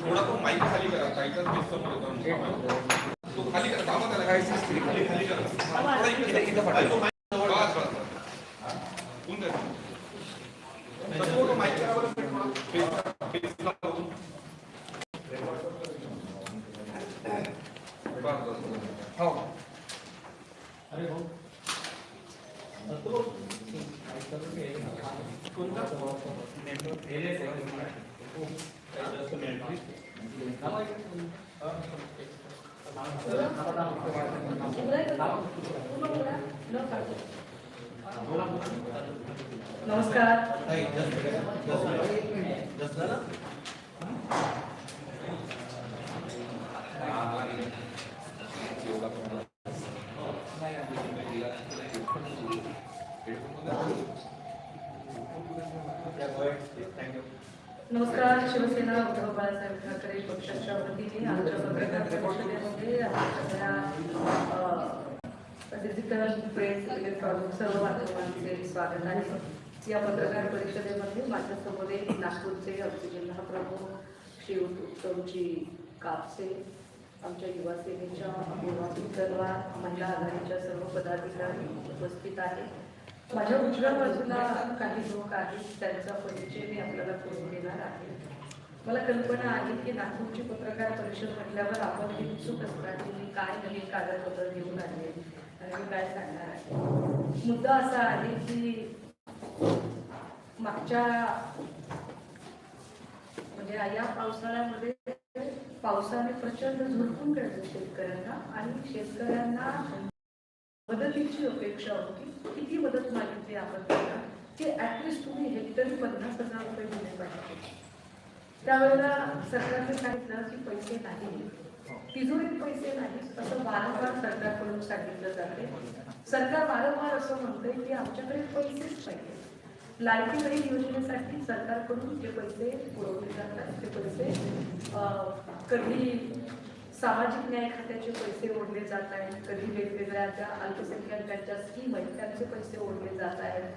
थोडा तो माईक खाली करा. डिस्टर्ब होतो तो खाली करा. दाबा त्याला खाली खाली करा थोडा इकडे इकडे तो mic जवळ बस, बस, बस. होऊन जाईल. तर तो mic करा बरं, थोडा. Face ला- face ला बघून. बस, बस, बस. हो. नमस्कार नमस्कार शिवसेना उद्धव बाळासाहेब ठाकरे पक्षाच्या वतीने आमच्या पत्रकार परिषदेमध्ये आमच्या डिजिटल प्रेस इलेक्ट्रॉनिक सर्व माध्यमांचे स्वागत आहे या पत्रकार परिषदेमध्ये माझ्यासमोर एक नागपूरचे आमचे जिल्हा प्रमुख श्री उत्तमजी कापसे आमच्या युवा सेनेच्या अपूर्वा तलवार महिला आघाडीच्या सर्व पदाधिकारी उपस्थित आहेत. माझ्या उजव्या बाजूला काही लोक आहेत त्यांचा परिचय मी आपल्याला करून देणार आहे. मला कल्पना आहे की नागपूरची पत्रकार परिषद म्हटल्यावर आपण हे उत्सुक असतात की मी काय नवीन कागदपत्र घेऊन आले आणि मी काय सांगणार आहे. मुद्दा असा आहे की मागच्या म्हणजे या पावसाळ्यामध्ये पावसाने प्रचंड झुरपून काढलं शेतकऱ्यांना आणि शेतकऱ्यांना मदतीची अपेक्षा होती. किती मदत मागितली आपण त्यांना की ऍटलिस्ट तुम्ही हेक्टरी पन्नास हजार रुपये दिले पाहिजे. त्यावेळेला सरकारने सांगितलं की पैसे नाही. तिजोरीत पैसे नाही असं वारंवार सरकारकडून सांगितलं जाते. सरकार वारंवार असं म्हणतंय की आमच्याकडे पैसेच पाहिजे लाडकी बहीण योजनेसाठी सरकारकडून जे पैसे पुरवले जातात ते पैसे कधी सामाजिक न्याय खात्याचे पैसे ओढले जात आहेत. कधी वेगवेगळ्या त्या अल्पसंख्याकांच्या स्कीम आहेत त्यांचे पैसे ओढले जात आहेत.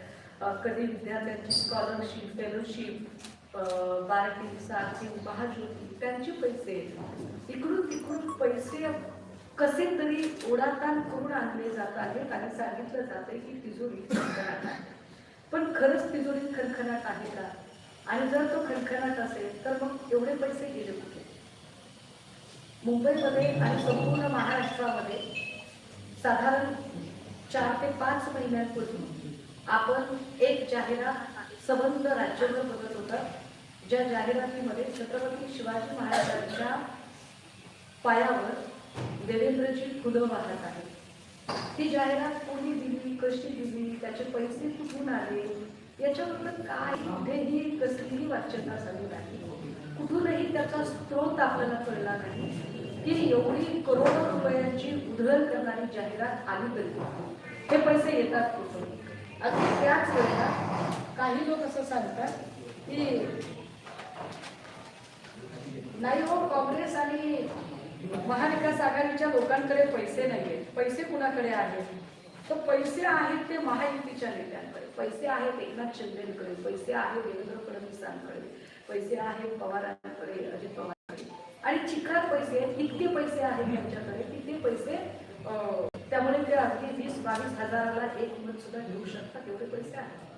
कधी विद्यार्थ्यांची स्कॉलरशिप फेलोशिप बारकी सारखी महाज्योती त्यांचे पैसे इकडून तिकडून पैसे कसे तरी ओढाताण करून आणले जात आहेत आणि सांगितलं जाते की तिजोरी खणखणाट आहे. पण खरंच तिजोरी खणखणाट आहे का? आणि जर तो खणखणाट असेल तर मग एवढे पैसे गेले कुठे? मुंबईमध्ये आणि संपूर्ण महाराष्ट्रामध्ये साधारण चार ते पाच महिन्यांपूर्वी आपण एक जाहिरात संबंध राज्यभर बघत होता ज्या जाहिरातीमध्ये छत्रपती शिवाजी महाराजांच्या पायावर देवेंद्रजी फुलं वाहत आहेत. ती जाहिरात कोणी दिली कशी दिली त्याचे पैसे कुठून आले याच्याबद्दल काय कुठेही कसलीही वाच्यता झाली नाही. कुठूनही त्याचा स्रोत आपल्याला कळला नाही. की एवढी करोडो रुपयांची उधळण करणारी जाहिरात आली तरी हे पैसे येतात कुठून? अगदी त्याच वेळेला काही लोक असं सांगतात की नाही हो काँग्रेस आणि महाविकास आघाडीच्या लोकांकडे पैसे नाही आहेत पैसे कुणाकडे आहेत? तर पैसे आहेत ते महायुतीच्या नेत्यांकडे. पैसे आहेत एकनाथ शिंदेकडे. पैसे आहेत देवेंद्र फडणवीसांकडे. पैसे आहेत पवारांकडे अजित पवार आणि चिखलात पैसे आहेत इतके पैसे आहेत त्यांच्याकडे की ते पैसे अं, त्यामुळे ते अगदी वीस बावीस हजाराला एक मत सुद्धा घेऊ शकतात एवढे पैसे आहेत.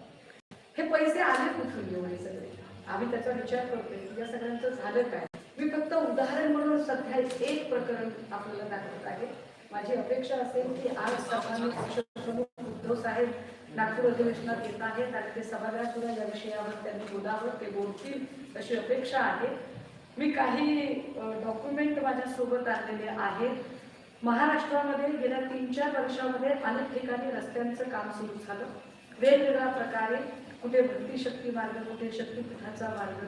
हे पैसे आले कुठून एवढे सगळे? आम्ही त्याचा विचार करतोय या सगळ्यांचं झालं काय? मी फक्त उदाहरण म्हणून सध्या एक प्रकरण आपल्याला दाखवत आहे. माझी अपेक्षा असेल की आज सभागृह पक्षप्रमुख उद्धव साहेब नागपूर अधिवेशनात येत आहेत आणि ते सभागृहात सुद्धा या विषयावर त्यांनी बोलावं ते बोलतील अशी अपेक्षा आहे. मी काही डॉक्युमेंट माझ्यासोबत आणलेले आहेत. महाराष्ट्रामध्ये गेल्या तीन चार वर्षामध्ये अनेक ठिकाणी रस्त्यांचं काम सुरू झालं. वेगवेगळ्या प्रकारे कुठे भक्ती शक्ती मार्ग कुठे शक्तीपीठाचा मार्ग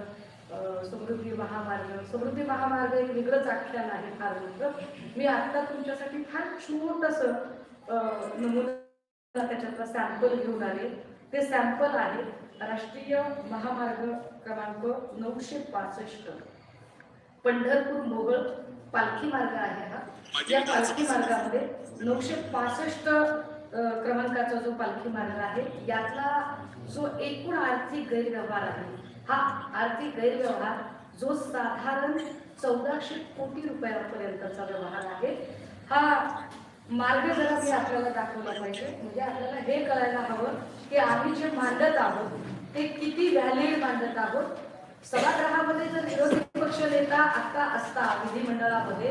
समृद्धी महामार्ग. समृद्धी महामार्ग एक वेगळंच आख्यान आहे फार मोठं. मी आत्ता तुमच्यासाठी फार छोटस नमुना त्याच्यातला सॅम्पल घेऊन आले. ते सॅम्पल आहे राष्ट्रीय महामार्ग क्रमांक नऊशे पासष्ट. पंढरपूर मोगळ पालखी मार्ग आहे हा. या पालखी मार्गामध्ये नऊशे पासष्ट क्रमांकाचा जो पालखी मार्ग आहे यातला जो एकूण आर्थिक गैरव्यवहार आहे हा आर्थिक गैरव्यवहार जो साधारण चौदाशे कोटी रुपयापर्यंतचा व्यवहार आहे हा मार्ग जरा मी आपल्याला दाखवला पाहिजे. म्हणजे आपल्याला हे कळायला हवं की आम्ही जे मांडत आहोत ते किती व्हॅलिड मांडत आहोत सभागृहामध्ये जर विरोधी पक्ष नेता आता असता विधिमंडळामध्ये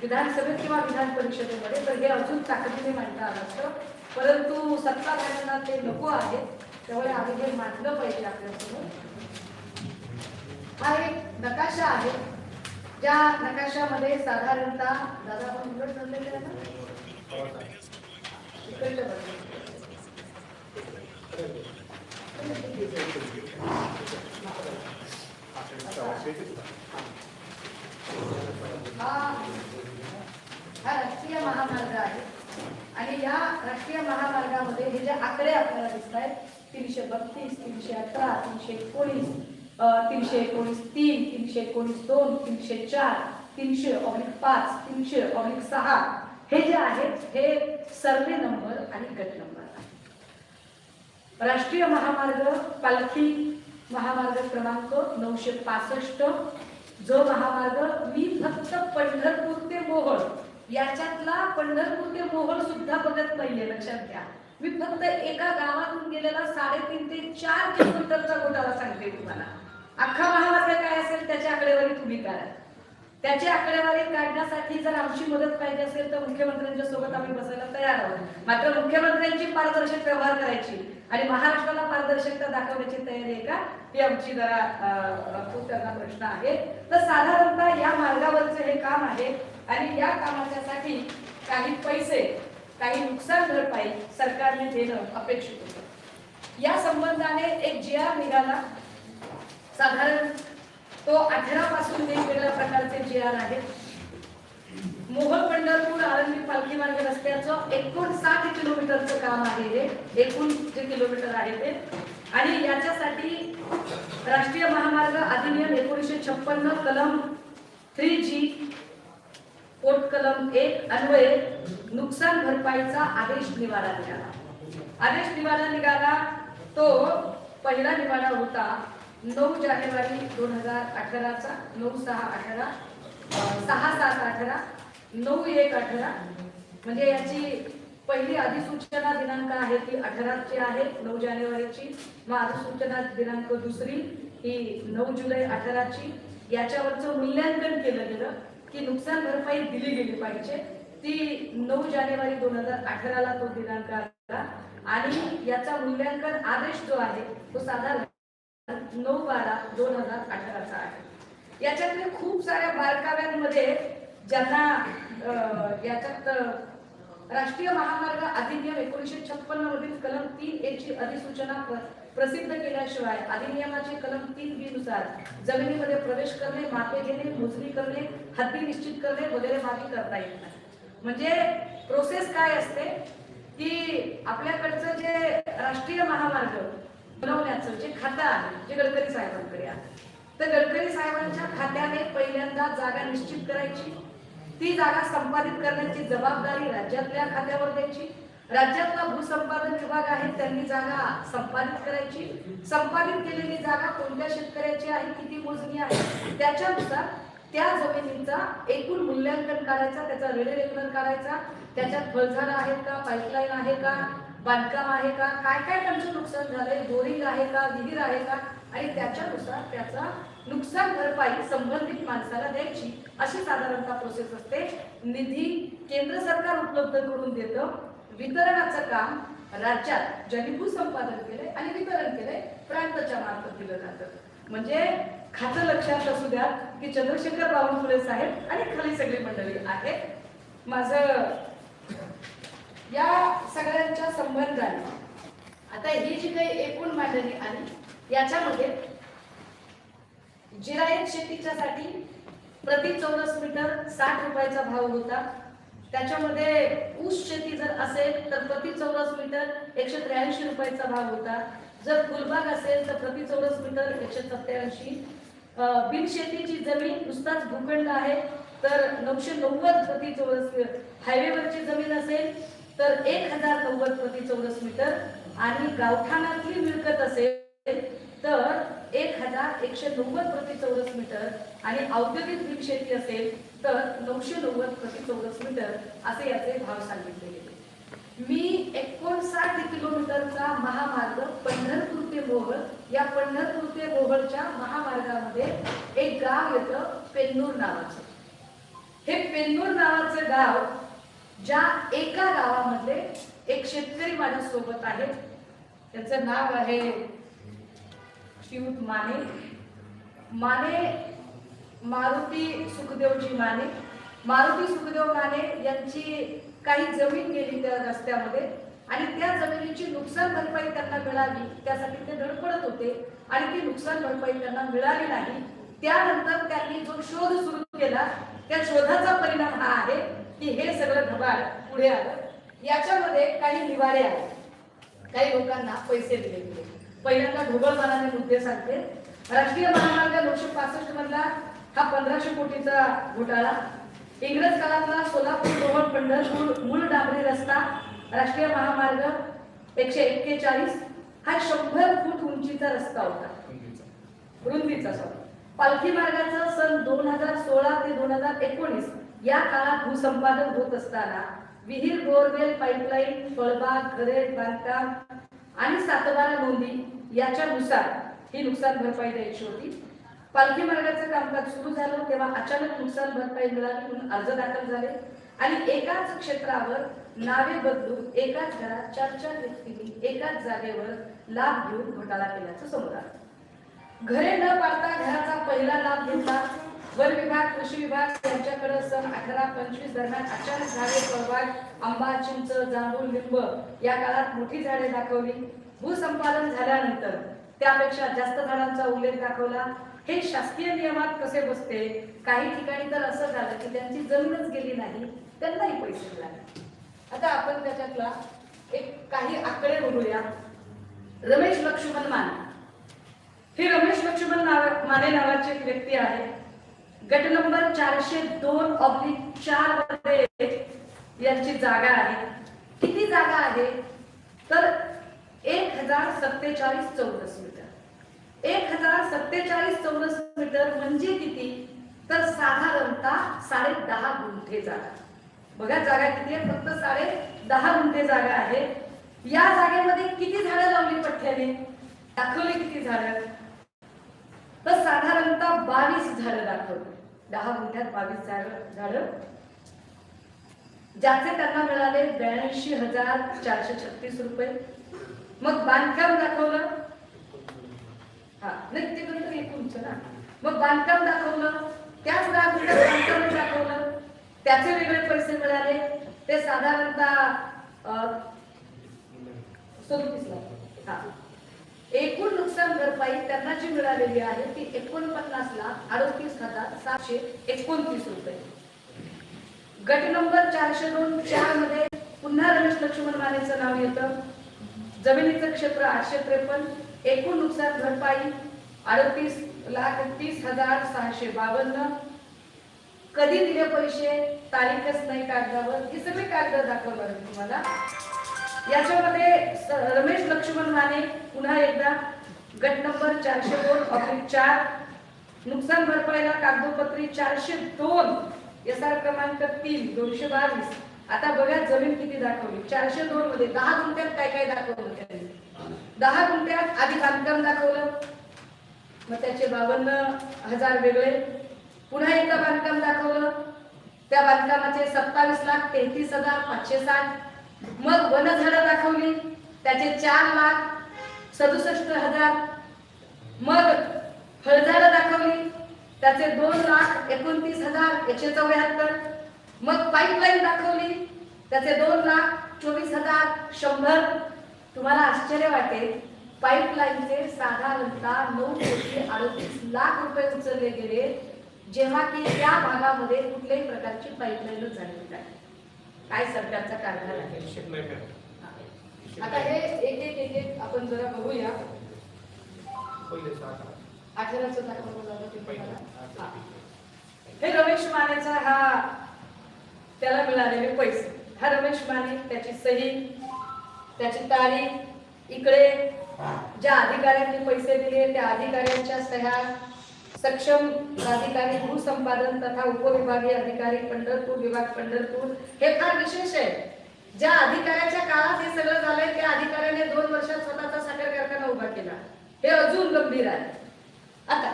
विधानसभेत किंवा विधान परिषदेमध्ये तर हे अजून ताकदीने मांडता आलं असतं. परंतु सत्ताधाऱ्यांना ते नको आहे. त्यामुळे आम्ही हे मांडलं पाहिजे आपल्यासमोर. हा एक नकाशा आहे. ज्या नकाशामध्ये साधारणतः दादा आपण उलट चाललेले आहे ना हा हा राष्ट्रीय महामार्ग आहे. आणि या राष्ट्रीय महामार्गामध्ये हे जे आकडे आपल्याला दिसत आहेत तीनशे बत्तीस तीनशे अठरा तीनशे एकोणीस तीनशे एकोणीस तीन तीनशे एकोणीस दोन तीनशे चार तीनशे ऑब्लिक पाच तीनशे ऑब्लिक सहा हे जे आहेत हे सर्वे नंबर आणि गट नंबर आहे राष्ट्रीय महामार्ग पालखी महामार्ग क्रमांक नऊशे पासष्ट. जो महामार्ग मी फक्त पंढरपूर ते मोहोळ याच्यातला पंढरपूर ते मोहोळ सुद्धा बघत नाहीये लक्षात घ्या. मी फक्त एका गावातून गेलेला साडेतीन ते चार किलोमीटरचा घोटाळा सांगते तुम्हाला. अख्खा महामार्ग काय असेल त्याच्या आकडेवारी तुम्ही करा. त्याची आकडेवारी काढण्यासाठी जर आमची मदत पाहिजे असेल तर मुख्यमंत्र्यांच्या सोबत आम्ही बसायला तयार आहोत. मात्र मुख्यमंत्र्यांची पारदर्शक व्यवहार करायची आणि महाराष्ट्राला पारदर्शकता दाखवण्याची तयारी आहे का? ही आमची जरा खूप त्यांना प्रश्न आहे तर साधारणतः या मार्गावरचं हे काम आहे आणि या कामाच्यासाठी काही पैसे काही नुकसान भरपाई सरकारने देणं अपेक्षित होतं. या संबंधाने एक जी आर निघाला. साधारण तो अठरापासून वेगवेगळ्या प्रकारचे जे आर आहेत. मोहोळ पंढरपूर आळंदी पालखी मार्ग रस्त्याचं एकोणसाठ किलोमीटरचं काम आहे हे. एकूण जे किलोमीटर आहे ते. आणि याच्यासाठी राष्ट्रीय महामार्ग अधिनियम एकोणीसशे छप्पन्न कलम थ्री जी पोट कलम एक अन्वये नुकसान भरपाईचा आदेश निवाडा निघाला. आदेश निवाडा निघाला तो पहिला निवाडा होता नऊ जानेवारी दोन हजार अठराचा नऊ सहा अठरा सहा सात अठरा नऊ एक अठरा. म्हणजे याची पहिली अधिसूचना दिनांक आहे ती अठराची आहे नऊ जानेवारीची. मग अधिसूचना दिनांक दुसरी ही नऊ जुलै अठराची. याच्यावरचं मूल्यांकन केलं गेलं की नुकसान भरपाई दिली गेली पाहिजे. ती नऊ जानेवारी दोन हजार अठराला तो दिनांक आला. आणि याचा मूल्यांकन आदेश जो आहे तो साधारण नऊ बारा दोन हजार अठराचा आहे. याच्यातल्या खूप साऱ्या बालकाव्यांमध्ये ज्यांना याच्यात राष्ट्रीय महामार्ग अधिनियम एकोणीसशे छप्पन्न मधील कलम तीन एक ची अधिसूचना प्रसिद्ध केल्याशिवाय अधिनियमाचे कलम तीन बी नुसार जमिनीमध्ये प्रवेश करणे मापे घेणे मोजणी करणे हद्दी निश्चित करणे वगैरे बाबी करता येत नाही. म्हणजे प्रोसेस काय असते? की आपल्याकडचं जे राष्ट्रीय महामार्ग बनवण्याचं जे खातं आहे जे गडकरी साहेबांकडे आहे तर गडकरी साहेबांच्या खात्याने पहिल्यांदा जागा निश्चित करायची. ती जागा संपादित करण्याची जबाबदारी राज्यातल्या खात्यावर द्यायची. राज्यातला भूसंपादन विभाग आहे त्यांनी जागा संपादित करायची. संपादित केलेली जागा कोणत्या शेतकऱ्याची आहे किती मोजणी आहे त्याच्यानुसार त्या जमिनीचा एकूण मूल्यांकन करायचा त्याचा रेल्वे रेग्युलर करायचा त्याच्यात फळझाडं आहेत का पाईपलाईन आहे का बांधकाम आहे का? काय काय त्यांचं नुकसान झालंय? बोरिंग आहे का? विहीर आहे का? आणि त्याच्यानुसार त्याचा नुकसान भरपाई संबंधित माणसाला द्यायची अशी साधारणतः प्रोसेस असते. निधी केंद्र सरकार उपलब्ध करून देतं. वितरणाचं काम राज्यात ज्यांनी भूसंपादन केलंय आणि वितरण केलंय प्रांताच्या मार्फत दिलं जातं. म्हणजे खातं लक्षात असू द्या की चंद्रशेखर बावनकुळे साहेब आणि खाली सगळी मंडळी आहेत. माझं या सगळ्यांच्या संबंधाने. आता ही जी काही एकूण मांडणी आली याच्यामध्ये जिरायत शेतीच्या साठी प्रति चौरस मीटर साठ रुपयाचा भाव होता. त्याच्यामध्ये ऊस शेती जर असेल तर प्रति चौरस मीटर एकशे त्र्याऐंशी रुपयाचा भाव होता. जर फुलबाग असेल तर प्रति चौरस मीटर एकशे सत्याऐंशी बिनशेतीची जमीन नुसताच भूखंड आहे तर नऊशे नव्वद प्रति चौरस हायवेवरची जमीन असेल तर एक हजार नव्वद प्रति चौरस मीटर आणि गावठाणातली मिळकत असेल तर एक हजार एकशे नव्वद प्रति चौरस मीटर आणि औद्योगिक द्वीप शेती असेल तर नऊशे नव्वद प्रति चौरस मीटर असे याचे भाव सांगितले गेले. मी एकोणसाठ किलोमीटरचा महामार्ग पंढरपूर ते मोहोळ या पंढरपूर ते मोहोळच्या महामार्गामध्ये एक गाव येतं पेन्नूर नावाचं. हे पेन्नूर नावाचं गाव ज्या एका गावामध्ये एक शेतकरी माझ्या सोबत आहेत त्याचं नाव आहे शिवत माने. माने मारुती सुखदेवजी माने. मारुती सुखदेव माने यांची काही जमीन गेली त्या रस्त्यामध्ये आणि त्या जमिनीची नुकसान भरपाई त्यांना मिळाली. त्यासाठी ते धडपडत होते आणि ती नुकसान भरपाई त्यांना मिळाली नाही. त्यानंतर त्यांनी जो शोध सुरू केला त्या शोधाचा परिणाम हा आहे की हे सगळं धबाड पुढे आलं. याच्यामध्ये काही निवारे आहेत. काही लोकांना पैसे दिले गेले. पहिल्यांदा ढोबळमानाने मुद्दे सांगते. राष्ट्रीय महामार्ग नऊशे पासष्ट मधला हा पंधराशे कोटीचा घोटाळा. इंग्रज काळातला सोलापूर रोहन पंढरपूर मूळ डांबरी रस्ता राष्ट्रीय महामार्ग एकशे एक्केचाळीस हा शंभर फूट उंचीचा रस्ता होता. रुंदीचा. सॉरी पालखी मार्गाचं सन दोन हजार सोळा ते दोन हजार एकोणीस या काळात भूसंपादन होत असताना विहीर बोरवेल पाईपलाईन फळबाग घरे बांधकाम आणि सातबारा नोंदी याच्यानुसार ही नुकसान भरपाई द्यायची होती. पालखी मार्गाचं कामकाज सुरू झालं तेव्हा अचानक नुकसान भरपाई मिळाली म्हणून अर्ज दाखल झाले. आणि एकाच क्षेत्रावर नावे बदलून एकाच घरात चार चार व्यक्तींनी एकाच जागेवर लाभ घेऊन घोटाळा केल्याचं समोर आलं. घरे न पाडता घराचा पहिला लाभ घेतला. वन विभाग कृषी विभाग यांच्याकडे सन अठरा पंचवीस दरम्यान अचानक झाडे फळबाग आंबा चिंच जांभूळ लिंब या काळात मोठी झाडे दाखवली. भूसंपादन झाल्यानंतर त्यापेक्षा जास्त झाडांचा उल्लेख दाखवला. हे शासकीय नियमात कसे बसते? काही ठिकाणी तर असं झालं की त्यांची जमीनच गेली नाही त्यांनाही पैसे मिळाले. आता आपण त्याच्यातला एक काही आकडे बघूया. रमेश लक्ष्मण माने. हे रमेश लक्ष्मण नावा माने नावाची एक व्यक्ती आहे गट नंबर चारशे दोन ऑब्लिक चारमध्ये यांची जागा आहे. किती जागा आहे? तर एक हजार सत्तेचाळीस चौरस मीटर. एक हजार सत्तेचाळीस चौरस मीटर म्हणजे किती? तर साधारणतः साडे दहा गुंठे जागा. बघा जागा किती आहे? फक्त साडे दहा गुंठे जागा आहे. या जागेमध्ये किती झाडं लावली पठ्याने दाखवली किती झाडं? तर साधारणतः बावीस झाडं दाखवली. दहा मिनिटात बावीस झालं झाडं. ज्याचे त्यांना मिळाले ब्याऐंशी हजार चारशे छत्तीस रुपये. मग बांधकाम दाखवलं. हा नाही ते नंतर ना. मग बांधकाम दाखवलं त्याच दहा मिनिटात बांधकाम दाखवलं. त्याचे वेगळे पैसे मिळाले. ते साधारणतः अं, सदोतीस लाख. हा. एकूण नुकसान भरपाई त्यांना जी मिळालेली आहे ती एकोणपन्नास लाख अडतीस हजार सातशे एकोणतीस रुपये. गट नंबर चारशे दोन चारमध्ये पुन्हा रमेश लक्ष्मण मानेचं नाव येतं. जमिनीचं क्षेत्र आठशे त्रेपन्न एकूण नुकसान भरपाई अडतीस लाख तीस हजार सहाशे बावन्न. कधी दिले पैसे तारीखच नाही कागदावर. हे सगळे कागद दाखवणार तुम्हाला. याच्यामध्ये स- रमेश लक्ष्मण माने पुन्हा एकदा गट नंबर चारशे दोन ऑफिस चार नुकसान भरपाईला कागदोपत्री चारशे दोन एस आर क्रमांक तीन दोनशे बावीस. आता बघा जमीन किती दाखवली. चारशे दोन मध्ये दहा गुंठ्यात काय काय दाखवलं त्यांनी? दहा गुंठ्यात आधी बांधकाम दाखवलं. मग त्याचे बावन्न हजार वेगळे. पुन्हा एकदा बांधकाम दाखवलं. त्या बांधकामाचे सत्तावीस लाख तेहतीस हजार पाचशे साठ. मग वनझाडं दाखवली. त्याचे चार लाख सदुसष्ट हजार. मग फळझाडं दाखवली. त्याचे दोन लाख एकोणतीस हजार एकशे चौऱ्याहत्तर. मग पाईपलाईन दाखवली. त्याचे दोन लाख चोवीस हजार शंभर. तुम्हाला आश्चर्य वाटेल. पाईपलाईनचे साधारणतः नऊ कोटी अडतीस लाख रुपये उचलले गेले. जेव्हा की त्या भागामध्ये कुठल्याही प्रकारची पाईपलाईन झालेली नाही. काय सरकारचा कारभार आहे हिशेब नाही करत. आता हे एक एक एक एक आपण जरा बघूया. अठराचं. हा. हे रमेश मानेचा हा त्याला मिळालेले पैसे हा रमेश माने त्याची सही त्याची तारीख इकडे ज्या अधिकाऱ्यांनी पैसे दिले त्या अधिकाऱ्यांच्या सह्या सक्षम अधिकारी भूसंपादन तथा उपविभागीय अधिकारी पंढरपूर विभाग पंढरपूर हे फार विशेष आहे. ज्या अधिकाऱ्याच्या काळात हे सगळं झालंय त्या अधिकाऱ्याने दोन वर्षात स्वतःचा साखर कारखाना उभा केला. हे अजून गंभीर आहे. आता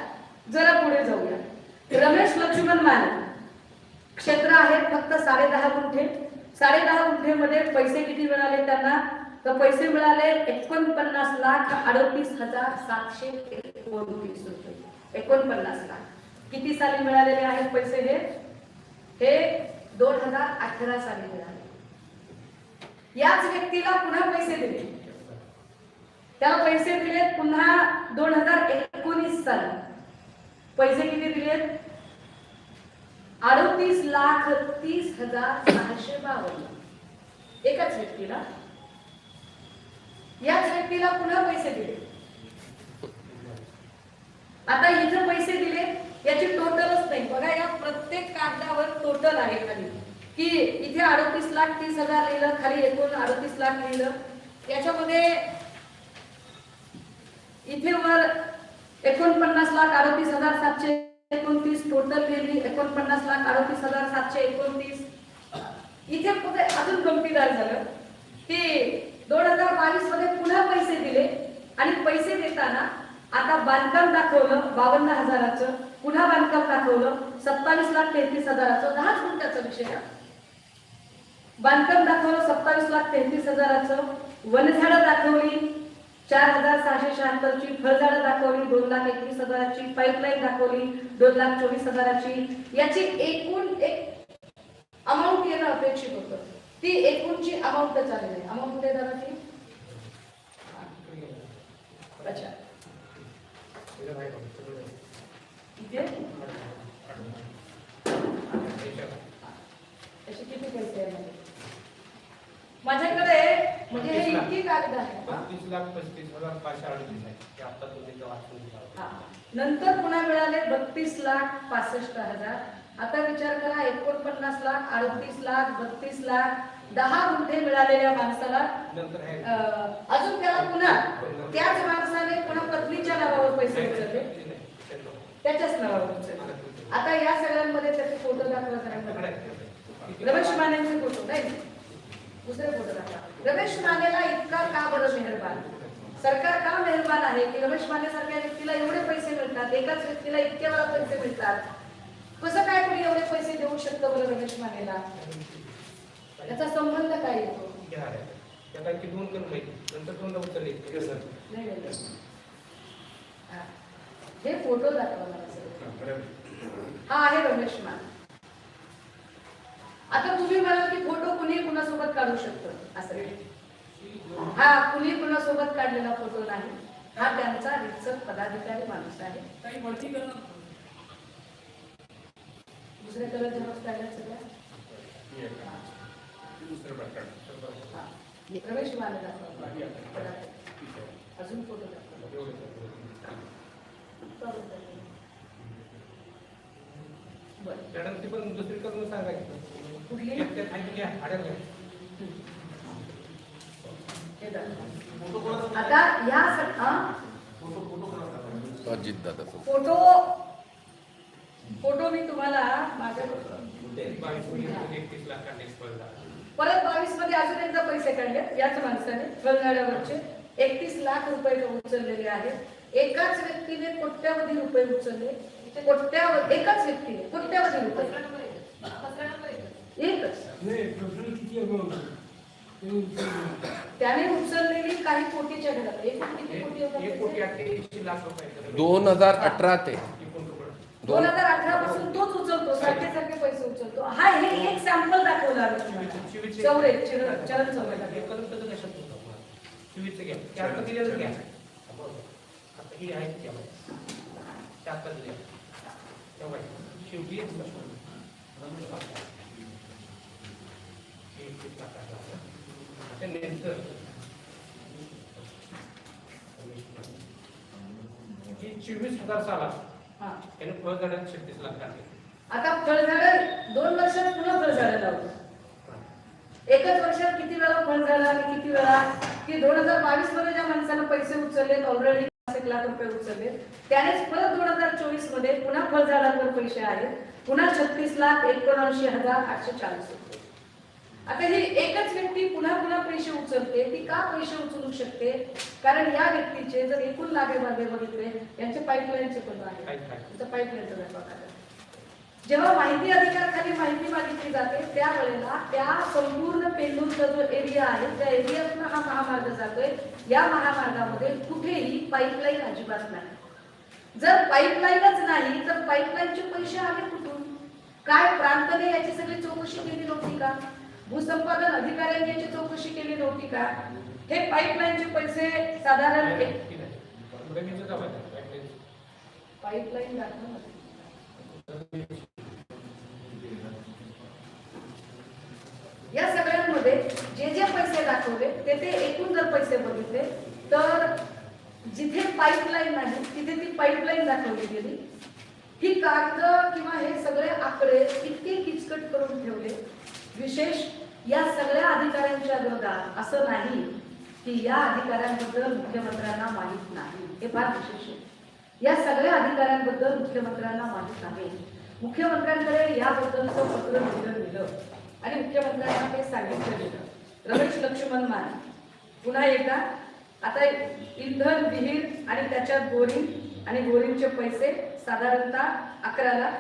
जरा पुढे जाऊया. रमेश लक्ष्मण माने. क्षेत्र आहेत फक्त साडे दहा गुंठे. साडे दहा गुंठेमध्ये पैसे किती मिळाले त्यांना? तर पैसे मिळाले एकोणपन्नास लाख अडतीस हजार सातशे एकोणतीस रुपये. एकोणपन्नासला. किती साली मिळालेले आहेत पैसे हे? हे दोन हजार अठरा साली मिळाले. याच व्यक्तीला पुन्हा पैसे दिले. त्याला पैसे दिलेत पुन्हा दोन हजार एकोणीस साली. पैसे किती दिलेत? अडतीस लाख तीस हजार सहाशे बावन्न. एकाच व्यक्तीला. याच व्यक्तीला पुन्हा पैसे दिले. आता इथं पैसे दिले याची टोटलच नाही. बघा या प्रत्येक कागदावर टोटल आहे खाली. की इथे अडतीस लाख तीस हजार लिहिलं खाली एकूण अडतीस लाख लिहिलं. याच्यामध्ये इथे वर एकोणपन्नास लाख अडतीस हजार सातशे एकोणतीस टोटल लिहिली एकोणपन्नास लाख अडतीस हजार सातशे एकोणतीस. इथे कुठे अजून गमतीदार झालं. की दोन हजार बावीसमध्ये पुन्हा पैसे दिले आणि पैसे देताना आता बांधकाम दाखवलं बावन्न हजाराचं पुन्हा बांधकाम दाखवलं सत्तावीस लाख तेहतीस हजाराचं दहाच गुंठ्याचा विषय बांधकाम दाखवलं सत्तावीस लाख तेहतीस हजाराचं वनझाडं दाखवली चार हजार सहाशे शहात्तरची फळझाडं दाखवली दोन लाख एकवीस हजाराची पाईपलाईन दाखवली दोन लाख चोवीस हजाराची. याची एकूण एक अमाऊंट येणं अपेक्षित होतं. ती एकूणची अमाऊंट आलेली आहे. अमाऊंट कुठे दादा ती अच्छा. किती पैसे माझ्याकडे म्हणजे हे इतकी कागद आहे? बत्तीस लाख पस्तीस हजार पाचशे अडतीस आहे ते आता तुम्ही वाचून. नंतर पुन्हा मिळाले बत्तीस लाख पासष्ट हजार आता विचार करा एकोणपन्नास लाख अडतीस लाख बत्तीस लाख दहा गुंठे मिळालेल्या माणसाला अजून त्याला पुन्हा त्याच माणसाने पुन्हा पत्नीच्या नावावर उचलले त्याच्याच नावावर आता या सगळ्यांमध्ये त्याचे फोटो दाखवा मला. रमेश मानेचे फोटो नाही? दुसरे फोटो दाखवा. रमेश मानेला इतका का बरं मेहरबान? सरकार का मेहरबान आहे की रमेश माने सारख्या व्यक्तीला एवढे पैसे मिळतात एकाच व्यक्तीला इतके वेळा पैसे मिळतात? कसं काय कोणी एवढे पैसे देऊ शकतं बरं रमेश मानेला? याचा संबंध काय येतो त्या पैकी दोन करून नंतर दोनदा उचलले नाही, नाही. हा. फोटो दाखवा मला हा आहे रमेश मान आता तुम्ही म्हणाल की फोटो कुणी कुणासोबत काढू शकतो? असं हा कुणी कुणासोबत काढलेला फोटो नाही. हा त्यांचा रिचक पदाधिकारी माणूस आहे. दुसऱ्या कलर झेरॉक्स काढल्या सगळ्या हा. रमेश मान दाखवा. अजून फोटो दाखवा. मॅडम ती. पण सांगायचं कुठली. आता या दादा फोटो फोटो मी तुम्हाला माझ्या परत बावीसमध्ये अजून एकदा पैसे काढले याच माणसाने फळझाडावरचे एकतीस लाख रुपये उचललेले आहेत. एकाच व्यक्तीने कोट्यावधी रुपये उचलले कोट्यावधी एकाच व्यक्तीने कोट्यावधी रुपये. एकच. त्याने उचललेली काही कोटीच्या घरात. एक कोटी दोन हजार अठरा ते. दोन हजार अठरा पासून तोच उचलतो सारखे सारखे पैसे उचलतो. हा हे एक सॅम्पल दाखवला. चौरे चरण चरण चौरे. हे त्याचं ही आहे ती आहे. ते आता दिले तेव्हा शेवटी एक प्रश्न. हे नंतर चोवीस हजार साला हा. त्याने फळझाडात छत्तीस लाख काढले आता फळझाड दोन वर्षात पुन्हा फळझाड लावलं एकच वर्षात किती वेळा फंड झाला आणि किती वेळा? की दोन हजार बावीसमध्ये ज्या माणसानं पैसे उचललेत ऑलरेडी एक लाख रुपये उचलले. त्यानेच परत दोन हजार चोवीसमध्ये पुन्हा फळझाडांवर पैसे आहेत पुन्हा छत्तीस लाख एकोणऐंशी हजार आठशे चाळीस रुपये. आता ही एकच व्यक्ती पुन्हा पुन्हा पैसे उचलते ती का पैसे उचलू शकते? कारण या व्यक्तीचे जर एकूण लागे मागे बघितले यांचे पाईपलाईनचे पण आहे. पाईपलाईनचा व्यापार जेव्हा माहिती अधिकार खाली माहिती मागितली जाते त्यावेळेला त्या संपूर्ण पेंडूरचा जो एरिया आहे त्या एरियातून हा महामार्ग जातोय. या महामार्गामध्ये कुठेही पाईपलाईन अजिबात नाही. जर पाईपलाईनच नाही तर पाईपलाईनचे पैसे आले कुठून? काय प्रांताने याची सगळी चौकशी केली नव्हती का? भूसंपादन अधिकाऱ्यांनी याची चौकशी केली नव्हती का? हे पाईपलाईनचे पैसे साधारण. पाईपलाईन दाखवा या सगळ्यांमध्ये जे जे पैसे दाखवले ते ते एकूण जर पैसे बघितले तर जिथे पाईपलाईन नाही तिथे ती पाईपलाईन दाखवली गेली. ही कागद किंवा हे सगळे आकडे इतके किचकट करून ठेवले. विशेष या सगळ्या अधिकाऱ्यांच्या विरोधात असं नाही की या अधिकाऱ्यांबद्दल मुख्यमंत्र्यांना माहीत नाही. हे फार विशेष आहे. या सगळ्या अधिकाऱ्यांबद्दल मुख्यमंत्र्यांना माहीत आहे. मुख्यमंत्र्यांकडे याबद्दलचं पत्र लिहिलं गेलं. आणि मुख्यमंत्र्यांना हे सांगितलं गेलं. रमेश लक्ष्मण मान. पुन्हा एकदा आता इंधन विहीर आणि त्याच्यात बोरिंग आणि बोरिंगचे पैसे साधारणतः अकरा लाख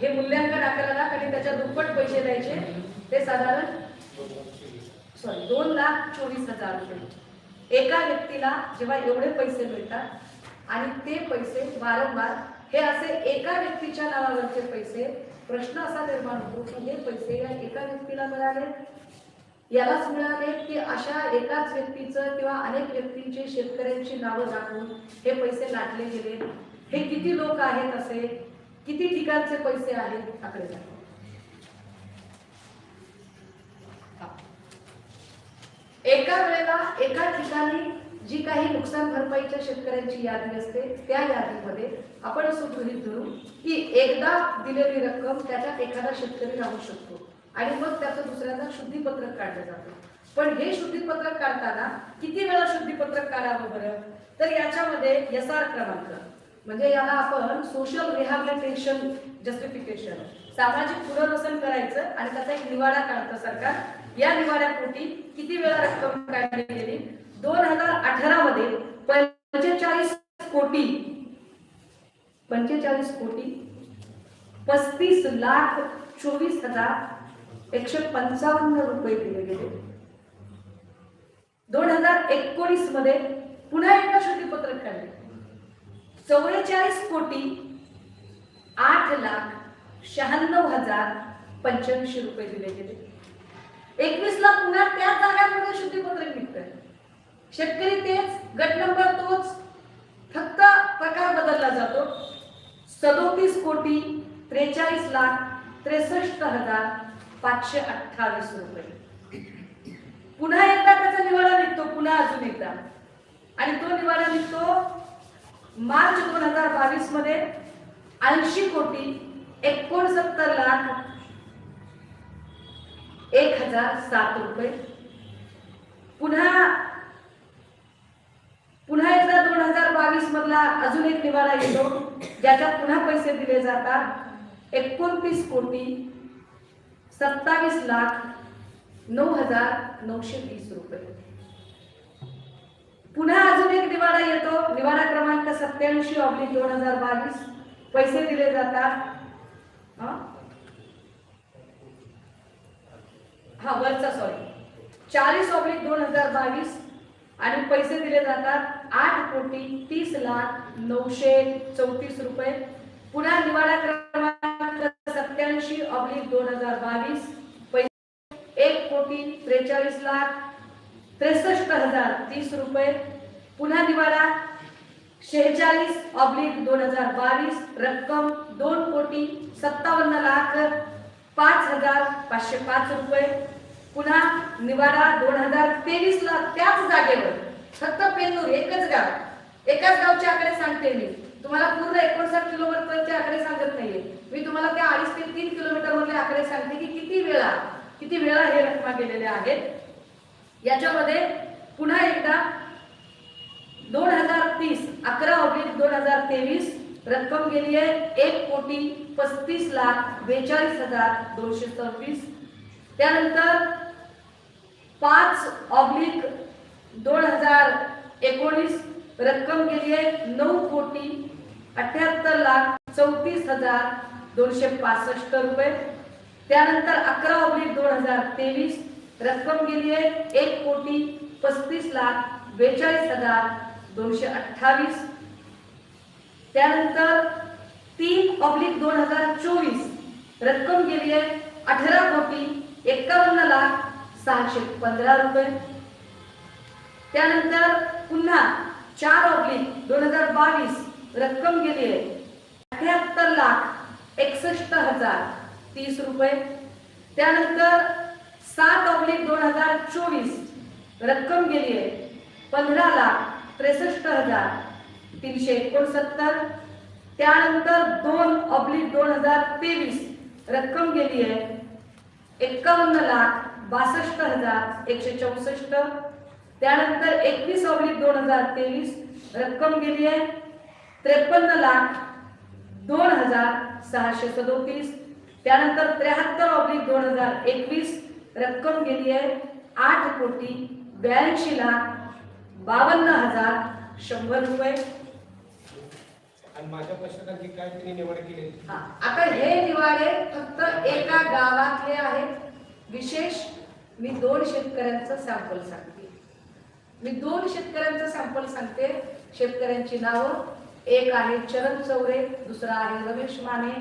हे. मूल्यांकन अकरा लाख आणि त्याच्या दुप्पट पैसे द्यायचे. ते साधारण सॉरी दोन लाख चोवीस हजार रुपये. एका व्यक्तीला जेव्हा एवढे पैसे मिळतात आणि ते पैसे वारंवार हे असे एका व्यक्तीच्या नावावरचे पैसे प्रश्न असा निर्माण होतो की हे पैसे या एका व्यक्तीला मिळाले. यालाच मिळाले की अशा एकाच व्यक्तीचं किंवा अनेक व्यक्तींचे शेतकऱ्यांची नावं दाखवून हे पैसे लाटले गेले. हे किती लोक आहेत असे? किती ठिकाणचे पैसे आहेत? आकडे एका वेळेला एका ठिकाणी जी काही नुकसान भरपाईच्या शेतकऱ्यांची यादी असते त्या यादीमध्ये आपण असं गृहित धरू की एकदा दिलेली रक्कम त्याच्यात एखादा शेतकरी राहू शकतो आणि मग त्याचं दुसऱ्यांदा शुद्धीपत्रक काढलं जातं. पण हे शुद्धीपत्रक काढताना किती वेळा शुद्धीपत्रक काढावं बरं? तर याच्यामध्ये एस आर क्रमांक म्हणजे याला आपण सोशल रिहॅबिलिटेशन जस्टिफिकेशन सामाजिक पुनर्वसन करायचं आणि त्याचा एक निवाडा काढतं सरकार. या निवाड्यापोटी किती वेळा रक्कम काढली गेली? दोन हजार अठरा मध्ये पंचेचाळीस कोटी पंचेचाळीस कोटी पस्तीस लाख चोवीस हजार एकशे पंचावन्न रुपये दिले गेले. दोन हजार एकोणीसमध्ये पुन्हा एकदा शुद्धीपत्रक काढले. चौवेचाळीस कोटी आठ लाख शहाण्णव हजार पंच्याऐंशी रुपये दिले गेले. एकवीस लाख पुन्हा त्याच जागांमध्ये शुद्धीपत्रक निघतंय. शेतकरी तेच गट नंबर तोच. फक्त प्रकार बदलला जातो. सदोतीस कोटी त्रेचाळीस लाख त्रेसष्ट हजार पाचशे अठ्ठावीस रुपये. पुन्हा एकदा त्याचा निवाडा निघतो पुन्हा अजून एकदा. आणि तो निवाडा निघतो मार्च दोन हजार बावीसमध्ये ऐंशी कोटी एकोणसत्तर लाख एक हजार सात रुपये. पुन्हा पुन्हा एकदा दोन हजार बावीस मधला अजून एक निवाडा येतो ज्याच्यात पुन्हा पैसे दिले जातात. एकोणतीस कोटी सत्तावीस लाख नऊ हजार नऊशे वीस रुपये. पुन्हा अजून एक निवाडा येतो निवाडा क्रमांक सत्याऐंशी ऑब्लिक दोन हजार बावीस. पैसे दिले जातात. हं? हा वरचा सॉरी चाळीस ऑब्लिक दोन हजार बावीस. आणि पैसे दिले जातात आठ कोटी तीस लाख नऊशे चौतीस रुपये. पुन्हा निवाडा क्रमांक सत्याऐंशी ऑब्लिक दोन हजार बावीस. पैसे एक कोटी त्रेचाळीस लाख त्रेसष्ट हजार तीस रुपये. पुन्हा निवाडा शेहेचाळीस ऑब्लिक दोन हजार बावीस. रक्कम दोन कोटी सत्तावन्न लाख पाच हजार पाचशे पाच रुपये. पुन्हा निवाडा दोन हजार तेवीस ला त्याच जागेवर फक्त पेनूर एकच गाव. एकाच गावचे आकडे सांगते मी. तुम्हाला पूर्ण एकोणसाठ किलोमीटरचे आकडे सांगत नाहीये. मी तुम्हाला त्या अडीच ते तीन किलोमीटर मधले आकडे सांगते की किती वेळा किती वेळा हे रकमा गेलेल्या आहेत. याच्यामध्ये पुन्हा एकदा दोन हजार तीस अकरा ऑगस्ट दोन हजार तेवीस रक्कम गेली आहे एक कोटी पस्तीस लाख बेचाळीस हजार दोनशे सव्वीस. त्यानंतर पाच ऑब्लिक दोन हजार एकोणीस रक्कम गेली आहे नऊ कोटी अठ्याहत्तर लाख चौतीस हजार दोनशे पासष्ट रुपये. त्यानंतर अकरा ऑब्लिक दोन हजार तेवीस रक्कम गेली आहे एक कोटी पस्तीस लाख बेचाळीस हजार दोनशे अठ्ठावीस. त्यानंतर तीन ऑब्लिक दोन हजार चोवीस रक्कम गेली आहे अठरा कोटी एकावन्न लाख सहाशे पंधरा रुपये. त्यानंतर पुन्हा चार ऑब्लिक दोन हजार बावीस रक्कम गेली आहे. अठ्याहत्तर लाख एकसष्ट हजार तीस रुपये. त्यानंतर सात ऑब्लिक दोन हजार चोवीस रक्कम गेली आहे. पंधरा लाख त्रेसष्ट हजार तीनशे एकोणसत्तर. त्यानंतर दोन ऑब्लिक दोन हजार तेवीस रक्कम गेली आहे. एक्कावन्न लाख बासष्ट हजार एकशे चौसष्ट. त्यानंतर एकवीस ऑब्लिक दोन हजार तेवीस रक्कम गेली आहे. त्रेपन्न लाख दोन हजार सहाशे सदोतीस. त्यानंतर त्र्याहत्तर ऑब्लिक दोन हजार एकवीस रक्कम गेली आहे. आठ कोटी ब्याऐंशी लाख बावन्न हजार शंभर रुपये. हा, आता हे निवाडे फक्त एका गावातले आहेत. विशेष मी दोन शेतकऱ्यांचं सॅम्पल सांगते. मी दोन शेतकऱ्यांचं सॅम्पल सांगते. शेतकऱ्यांची नावं. एक आहे चरण चौरे दुसरा आहे रमेश माने.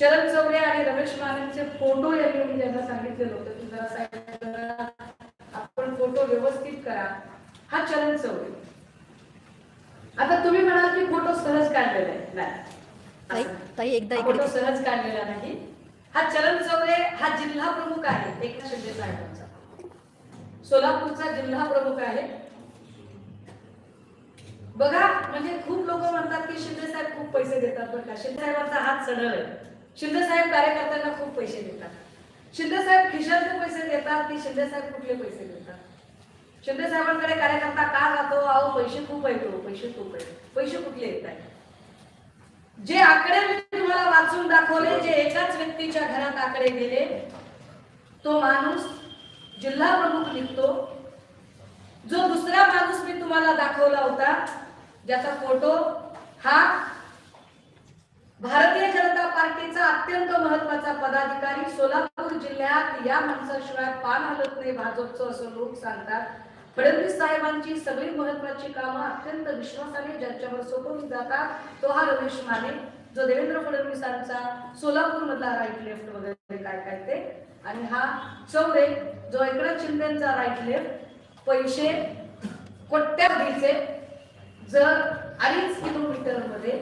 चरण चौरे आणि रमेश मानेचे फोटो यांनी मी त्यांना सांगितलेलं होतं की जरा साहेब आपण फोटो व्यवस्थित करा. हा चरण चौरे. आता तुम्ही म्हणाल की फोटो सहज काढलेला आहे नाही. ताई एकदा फोटो सहज काढलेला नाही. हा चरण चौरे हा जिल्हा प्रमुख आहे एकनाथ शिंदे साहेबांचा. सोलापूरचा जिल्हा प्रमुख आहे. बघा म्हणजे खूप लोक म्हणतात की शिंदे साहेब खूप पैसे देतात बरं का. शिंदे साहेबांचा हात सरळ आहे. शिंदे साहेब कार्यकर्त्यांना खूप पैसे देतात. शिंदे साहेब खिशातले पैसे देतात की शिंदे साहेब कुठले पैसे देतात? शिंदे साहेबांकडे कार्यकर्ता का जातो? अहो पैसे खूप आहेत हो, पैसे खूप आहेत. पैसे कुठले येत आहेत जे आकडे मी तुम्हाला वाचून दाखवले जे एकाच व्यक्तीच्या घरात आकडे गेले तो माणूस जिल्हा प्रमुख निघतो. जो दुसरा माणूस मी तुम्हाला दाखवला होता ज्याचा फोटो हा भारतीय जनता पार्टीचा अत्यंत महत्त्वाचा पदाधिकारी सोलापूर जिल्ह्यात या माणसाशिवाय पान हलत नाही. भाजपचं असं लोक सांगतात. फडणवीस साहेबांची सगळी महत्वाची कामं अत्यंत विश्वासाने ज्याच्यावर सोपवली जातात तो हा रमेश माने. जो देवेंद्र फडणवीसांचा सोलापूर मधला राईट लेफ्ट वगैरे काय काय ते. आणि हा चौरे जो एकनाथ शिंदेचा राईट लेफ्ट पैसे कोट्यावधीचे जर अडीच किलोमीटरमध्ये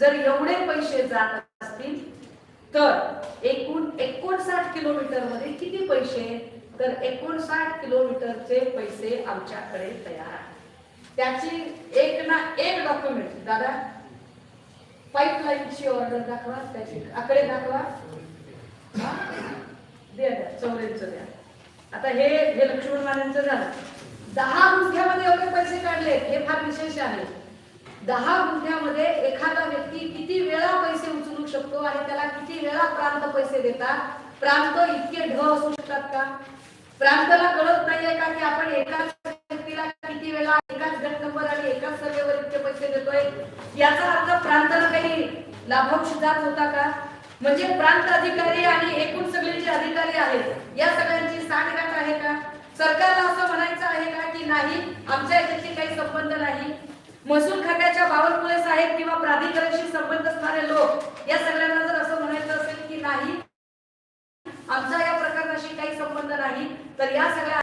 जर एवढे पैसे जात असतील तर एकूण एकोणसाठ किलोमीटरमध्ये किती पैसे? तर एकोणसाठ किलोमीटरचे पैसे आमच्याकडे तयार आहेत. त्याची एक ना एक डॉक्युमेंट दादा पाईपलाईनची ऑर्डर दाखवा त्याची आकडे दाखवा. द्या द्या चौऱ्यांचं द्या आता हे हे लक्ष्मण मान्यांचं झालं. दहा गुंठ्यामध्ये एवढे पैसे काढले हे फार विशेष आहे. दहा गुंठ्यामध्ये एखादा व्यक्ती किती वेळा पैसे उचलू शकतो आणि त्याला किती वेळा प्रांत पैसे देतात? प्रांत इतके ढ असू शकतात का? प्रांताला कळत नाहीये का की आपण एकाच व्यक्तीला किती वेळा एकाच गट नंबर आणि एकाच सर्वेवर इतके पैसे देतोय? याचा अर्थ प्रांताला काही लाभांश जात होता का? म्हणजे प्रांत अधिकारी आणि एकूण सगळे जे अधिकारी आहेत या सगळ्यांची साठगाठ आहे का? सरकारला असं म्हणायचं आहे का की नाही आमच्या याच्याशी काही संबंध नाही? महसूल खात्याच्या बावनकुळे साहेब किंवा प्राधिकरणाशी संबंध असणारे लोक या सगळ्यांना जर असं म्हणायचं असेल की नाही आमचा या प्रकरणाशी काही संबंध नाही तर या सगळ्या